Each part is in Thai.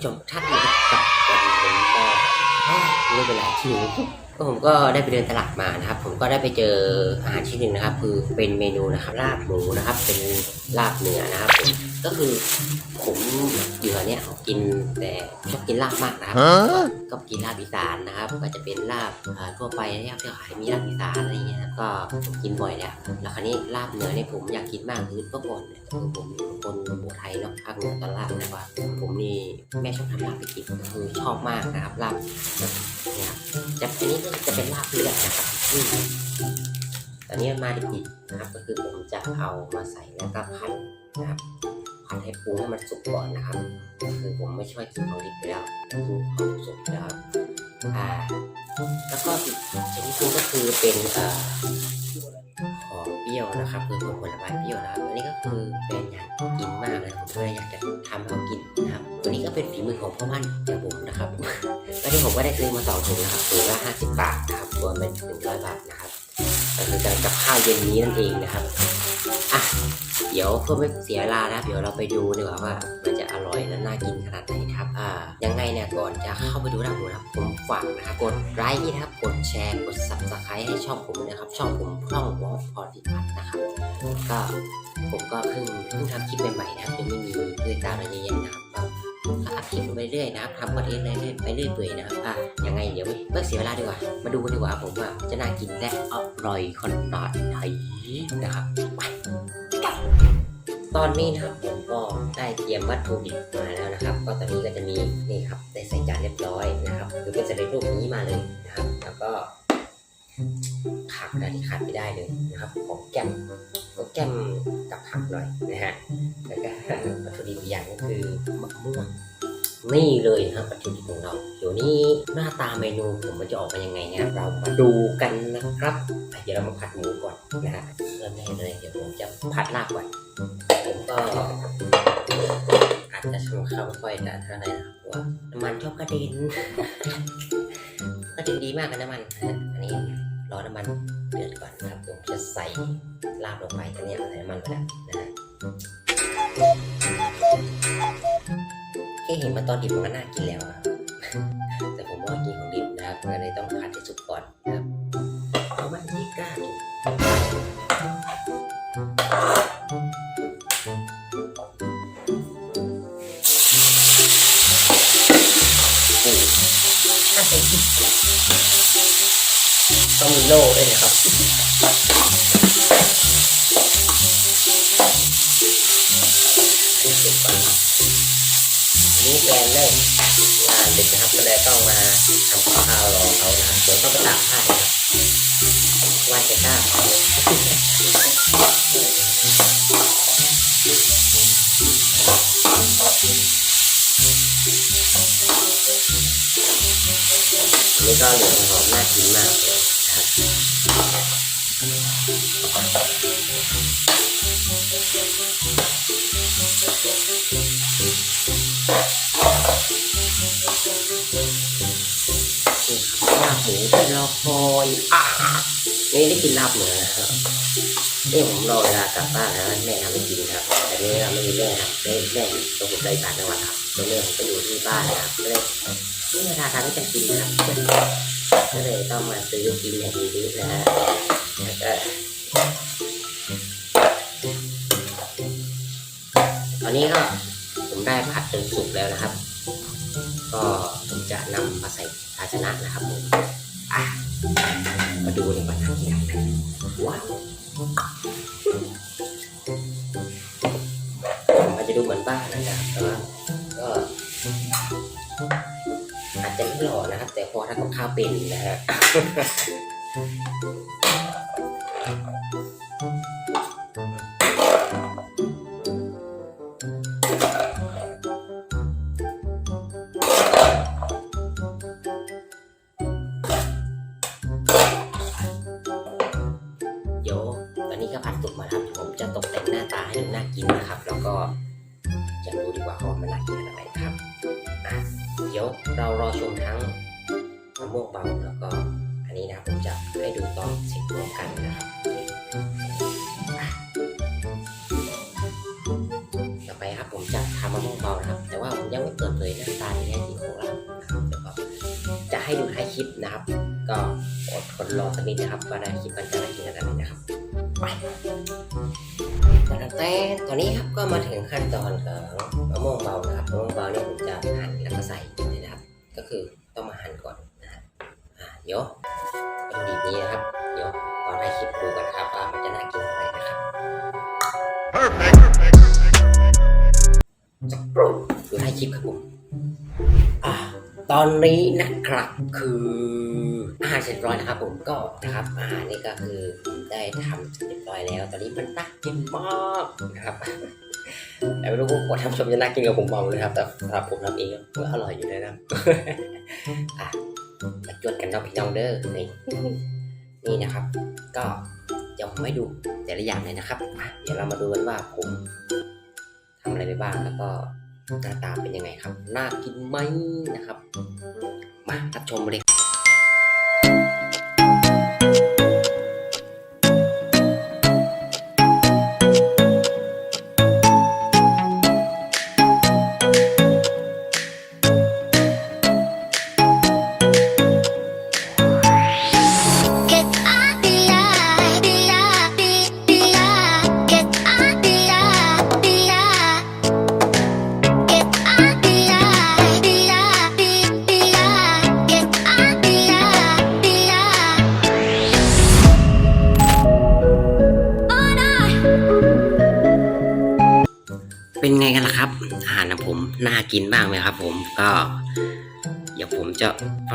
ผู้ช หิวก็ผมก็ได้ไปเดินตลาดมานะครับ ผมก็ได้ไปเจออาหารชิ้นหนึ่งนะครับ คือเป็นเมนูนะครับลาบหมูนะครับ เป็นลาบเนื้อนะครับผมก็คือผมอยู่แถวเนี้ยกินแต่ชอบกินลาบมากนะครับก็กินลาบอีสานนะครับ ก็จะเป็นลาบอ่าทั่วไปนะครับที่ขายมีลาบอีสานอะไรเงี้ยก็ผมกินบ่อยแล้วแล้วคราวนี้ลาบเนื้อเนี่ยผมอยากกินมากคือเมื่อก่อนเนี่ยคือผมเป็นคนโบไทยเนาะภาคเหนือตอนลาบนะว่าผมนี่แม่ชอบทำลาบไปกินก็คือชอบมากนะครับลาบเนี่ยครับจะอันนี้ก็จะเป็นลาบเลือดนะครับอืมตอนนี้มาดิบๆนะครับ ก็คือผมจะเอามาใส่แล้วก็ผัดนะครับผัดให้ปรุงให้มันสุกก่อนนะครับคือผมไม่ช่วยกินของดิบแล้วคือของสุกแล้วอ่าแล้วก็อีกชนิดนึงก็คือเป็นอ่อของเปรี้ยวนะครับคือของผลไม้เปรี้ยวนะครับอันนี้ก็คือเป็นอยากกินมากเลยผมก็เลยอยากจะทำให้เขากินนะครับวันนี้ก็เป็นฝีมือของพ่อมั่นจากผมนะครับ แล้วที่ผมก็ได้ซื้อมาสองถุงนะครับถุงละห้าสิบบาทนะครับรวมเป็นหนึ่งร้อยบาทนะครับก็คือการกับข้าวเย็นนี้นั่นเองนะครับอะเดี๋ยวเพื่อไม่เสียเวลานะเดี๋ยวเราไปดูดีกว่าว่า มันจะอร่อยและน่ากินขนาดไหนนะครับอ่ายังไงเนี่ยก่อนจะเข้าไปดูด้านบนะผมฝากนะครับกดไลค์นะครับกดแชร์กด subscribe ให้ช่องผมนะครับ ช่องผมช่องวอลพอดิพัทนะครับก็ผมก็เพิ่งเพิ่งทำคลิปใหม่ๆนะครับยังไม่มีด้วยตาอะไรเยอะแยะนะครับ อัพคลิปไปเรื่อยนะครับทำคอนเทนต์เรื่อยไปเรื่อยเปื่อยนะครับอะยังไงเดี๋ยวไม่ไม่เสียเวลาดีกว่า มาดูกันดีกว่าผมว่าจะน่ากินและอร่อยขนาดไหนนะครับไปตอนนี้นะครับผมก็ได้เตรียมวัตถุดิบมาแล้วนะครับ ก็ตอนนี้ก็จะมีนี่ครับได้ใส่จานเรียบร้อยนะครับคือเป็นสำเร็จรูปนี้มาเลยนะครับ แล้วก็ ผักนะที่ขาดไม่ได้เลยนะครับของแก้มของแก้มกับผักหน่อยนะฮะแล้วก็วัตถุดิบอีกอย่างก็คือมะม่วงนี่เลยนะครับวัตถุดิบของเราเดี๋ยวนี้หน้าตาเมนูผมมันจะออกมายังไงเนี่ยเรามาดูกันนะครับเดี๋ยวเรามาผัดหมูก่อนนะฮะเริ่มแรกเลยเดี๋ยวผมจะผัดลาบก่อนผมก็อาจจะชงข้าวไม่ค่อยจะเท่าไหร่นะครับว่าน้ำมันชอบกระเด็นกระเด็นดีมากกับน้ำมันอันนี้ รอน้ำมันเดือดก่อนนะครับผมจะใส่ลาบลงไปตอนนี้ใส่น้ำมันไปแล้วนะฮะแค่เห็นมาตอนดิบมันก็น่ากินแล้วอะแต่ผมว่ากินของดิบนะครับก็เลยต้องผัดให้สุกก่อนนะครับเอามันที่กล้ากินปูถ้าใส่พริก ต้องมีโล่ด้วยนะครับนี่สุดก่อนอันนี้แฟนเลิกงานดึกนะครับก็เลยต้องมาทำข้าวรอเขานะครับเดี๋ยวต้องไปตากผ้านะครับว่าจะกล้าเผานนี้ก็เหลืองหอมน่ากินมากเลย ลาบหมูที่รอคอยอะนี่ได้กินลาบเหนือนะครับนี่ผมรอเวลากลับบ้านแล้วแม่ทำให้กินครับ แต่นี่เราไม่มีแม่ครับแม่แม่ตรงผมไปต่างจังหวัดครับตัวแม่ผมก็อยู่ที่บ้านนะครับก็เลยนี่เวลาทำให้กันกินนะครับก็เลยต้องมาซื้อกินอย่างดีๆนะฮะ แล้วก็ตอนนี้ก็ผมได้ผัดจนสุกแล้วนะครับ ก็ผมจะนำมาใส่ภาชนะนะครับผมอะมาดูดีกว่านะที่ไหนว้าวมันจะดูเหมือนบ้านนะครับแต่ว่าก็อาจจะไม่หล่อนะครับ แต่พอทำกับข้าวเป็นนะฮะ เดี๋ยวตอนนี้ก็ผัดสุกมาแล้วผมจะตกแต่งหน้าตาให้ดูน่ากินนะครับ แล้วก็จะดูดีกว่าว่ามันน่ากินขนาดไหนครับอะเดี๋ยวเรารอชมทั้งมะม่วงเบาแล้วก็ อันนี้นะครับผมจะให้ดูตอนเสร็จรวมกันนะครับต่อไปครับผมจะทำมะม่วงเบานะครับ แต่ว่าผมยังไม่เปิดเผยหน้าตาให้ดูท้ายคลิปนะครับ ก็อดทนรอสักนิดนะครับว่าได้คลิปมันจะได้กินขนาดไหนนะครับไปแต่แต่ตอนนี้ครับก็มาถึงขั้นตอนของมะม่วงเบานะครับมะม่วงเบาเนี่ยผมจะหั่นแล้วก็ใส่เลยนะครับ ก็คือต้องมาหั่นก่อนนะครับอ่าเดี๋ยว วัตถุดิบนี้นะครับ เดี๋ยวตอนได้คลิปดูกันนะครับว่ามันจะน่ากินอะไรนะครับสักครู่ดูท้คลิปครับผมอ่าตอนนี้นะครับคืออาหารเสร็จร้อยนะครับผมก็นะครับอาหารนี่ก็คือได้ทำเสร็จเรียบร้อยแล้ว ตอนนี้มันน่ากินมากนะครับแต่ไม่รู้ว่าท่านผู้ชมจะน่ากินกับผมเปล่านะครับ แต่สำหรับผมทำเองก็อร่อยอยู่เลยนะครับอะ มาจวดกันเนาะพี่น้องเด้อนี่นี่นะครับ ก็เดี๋ยวผมให้ดูแต่ละอย่างเลยนะครับเดี๋ยวเรามาดูกันว่าผมทำอะไรไปบ้างแล้วก็หน้าตาเป็นยังไงครับ น่ากินไหมนะครับ มารับชมเลย น่ากินบ้างไหมครับ ผมก็เดี๋ยวผมจะ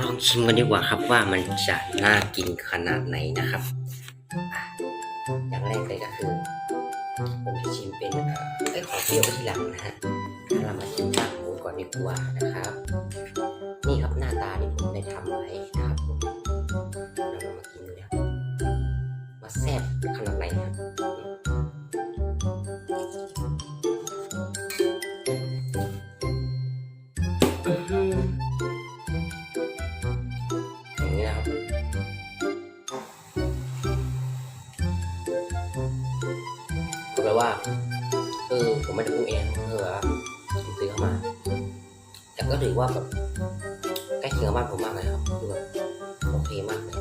ลองชิมกันดีกว่าครับว่ามันจะน่ากินขนาดไหนนะครับอย่างแรกเลยก็คือ ผมจะชิมเป็นไอ้ของเปรี้ยวไว้ทีหลังนะฮะถ้าเรามาชิมลาบหมูก่อนดีกว่านะครับ นี่ครับหน้าตาที่ผมได้ทำไว้นะครับ อว่าแบบใกล้เคียงบ้านผมมากเลยครับคือแบบโอเคมากเลย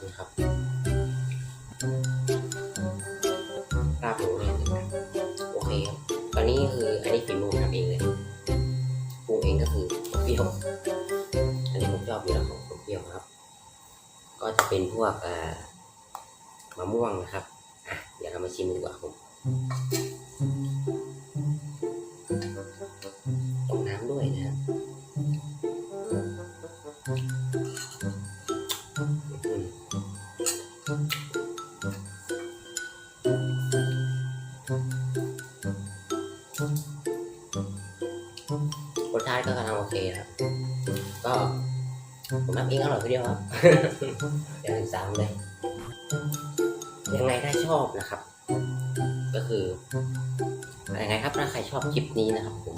นี่ครับลาบหมูเนี่ยโอเคครับตอนนี้คืออันนี้ฝีมือผมทำเองเลยปรุงเองก็คือเปรี้ยวอันนี้ผมชอบอยู่แล้วของผมเปรี้ยวครับ ก็จะเป็นพวกเอ่อมะม่วงนะครับอะเดี๋ยวเรามาชิมดีกว่าผมต้ รสชาติก็กำลังโอเคครับ ก็ผมทำเองอร่อยคนเดียวครับเดี๋ยวถึงสามเลย ยังไงถ้าชอบนะครับ ก็คือยังไงครับถ้าใครชอบคลิปนี้นะครับผม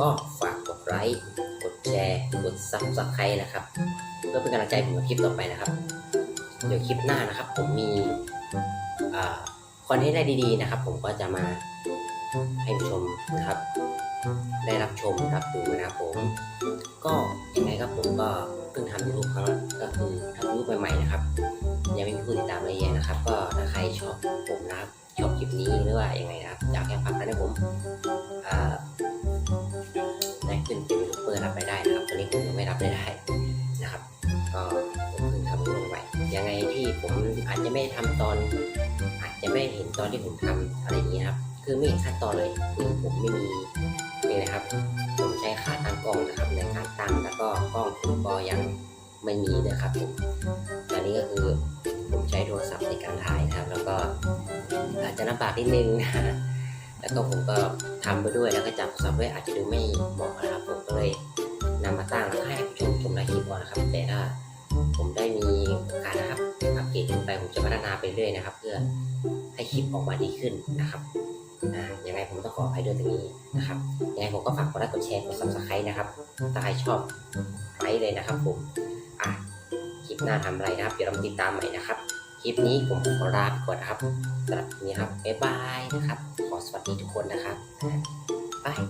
ก็ฝากกดไลค์ กดแชร์ กดซับสไครต์นะครับ เพื่อเป็นกำลังใจผมกับคลิปต่อไปนะครับ เดี๋ยวคลิปหน้านะครับ ผมมีอ่า คอนเทนต์ได้ดีๆนะครับ ผมก็จะมาให้ผู้ชมนะครับ ได้รับชมรับดูนะครับผม ก็ยังไงครับผมก็เพิ่งทำยูทูบครั้งแรกก็คือทำยูทูบใหม่ๆนะครับยังไม่มีผู้ติดตามอะไรเยอะนะครับ ก็ถ้าใครชอบผมนะครับชอบคลิปนี้หรือว่ายังไงนะครับอยากให้ฝากนให้ผมอ่าได้ขึ้นเป็นยูทูบเบอร์รับรายได้นะครับตอนนี้ผมยังไม่รับรายได้นะครับ ก็ผมเพิ่งทำยูทูบใหม่ยังไง ผมอาจจะไม่ได้ทำตอน อาจจะไม่เห็นตอนที่ผมทำอะไรอย่างนี้ครับคือไม่เห็นขั้นตอนเลยคือผมไม่มีนี่นะครับ ผมใช้ขาตั้งกล้องนะครับ ในการตั้งแล้วก็กล้องผมก็ยังไม่มีนะครับผมตอนนี้ก็คือผมใช้โทรศัพท์ในการถ่ายนะครับ แล้วก็อาจจะลำบากนิดนึงนะแล้วก็ผมก็ทำไปด้วยแล้วก็จับโทรศัพท์ด้วยอาจจะดูไม่เหมาะนะครับผมก็เลยนำมาตั้งแล้วให้ผู้ชมชมรายคลิปก่อนนะครับ แต่ถ้า ผมได้มีโอกาสนะครับอัปเกรดขึ้นไปผมจะพัฒนาไปเรื่อยนะครับ เพื่อให้คลิปออกมาดีขึ้นนะครับอ่ายังไงผมต้องขออภัยด้วยตรงนี้นะครับยังไงผมก็ฝากกดไลค์กดแชร์กด subscribe นะครับถ้าใครชอบไลค์เลยนะครับผมอะคลิปหน้าทำอะไรนะครับเดี๋ยวเรามติดตามใหม่นะครับ คลิปนี้ผมขอลาไปก่อนนะครับสำหรับนนี้ครับบ๊ายบายนะครับ ขอสวัสดีทุกคนนะครับบาย